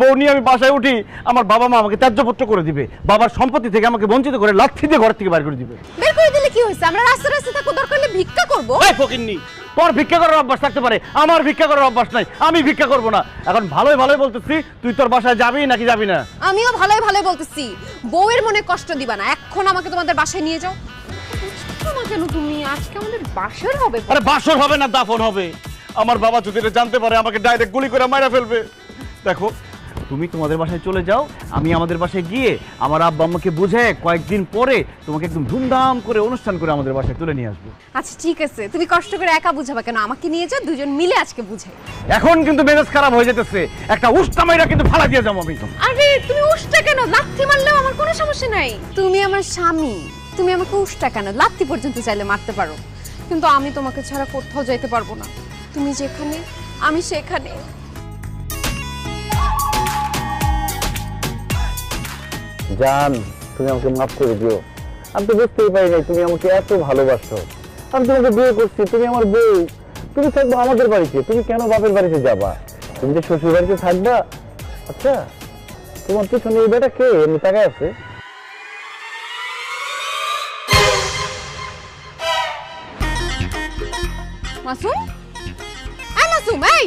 বউ নিয়ে আমি বাসায় উঠি আমার বাবা মা আমাকে ত্যায্যপত্র করে দিবে বাবার সম্পত্তি থেকে আমাকে বঞ্চিত করে লাথি দিয়ে ঘর থেকে বাইর করে দিবে। বের করে দিলে কি হয়েছে? আমরা রাস্তা রাস্তা থাকব দরকার হলে ভিক্ষা করব? এই ফকিন্নি তোর ভিক্ষা করার অভ্যাস থাকতে পারে আমার ভিক্ষা করার অভ্যাস নাই আমি ভিক্ষা করব না। এখন ভালোই ভালোই বলতেছি তুই তোর বাসায় যাবি নাকি যাবি না? আমিও ভালোই ভালোই বলতেছি বউয়ের মনে কষ্ট দিবা না এখন আমাকে তোমাদের বাসায় নিয়ে যাও। কেন তুমি? আজকে আমাদের বাসার হবে। আরে বাসর হবে না দাফন হবে। আমার বাবা যদি এটা জানতে পারে আমাকে ডাইরেক্ট গুলি করে মারা ফেলবে। দেখো তুমি তোমাদের বাসায় চলে যাও আমি আমাদের বাসায় গিয়ে আমার আব্বা আম্মাকে বুঝে কয়েকদিন পরে তোমাকে একদম ধুমধাম করে অনুষ্ঠান করে আমাদের বাসায় তুলে নিয়ে আসব। আচ্ছা ঠিক আছে। তুমি কষ্ট করে একা বুঝাবা কেন? আমাকে নিয়ে যাও দুজন মিলে আজকে বুঝে এখন কিন্তু মেজাজ খারাপ হয়ে যেতেছে। একটা উষ্টা মাইরা কিন্তু ফালা দিয়ে যাব আমি। আরে তুমি উষ্টা কেন? লাথি মারলেও আমার কোনো সমস্যা নাই। তুমি আমার স্বামী তুমি আমাকে উষ্টা কেন? লাথি পর্যন্ত চাইলে মারতে পারো। কিন্তু আমি তোমাকে ছাড়া কোথাও যাইতে পারব না। তুমি যেখানে আমি সেখানে। জান, তুমি আমাকে মাফ করে দিও। আমি তো বুঝতেই পারি নাই তুমি আমাকে এত ভালোবাসো। আমি তোমাকে বিয়ে করছি, তুমি আমার বউ। তুমি থাকব আমাদের বাড়িতে, তুমি কেন বাপের বাড়িতে যাবা? তুমি যে শ্বশুর বাড়িতে থাকবা? আচ্ছা তোমার পিছনে এই বেটা কে? এমনি টাকা আছে? মাসুম? মাসুম, এই!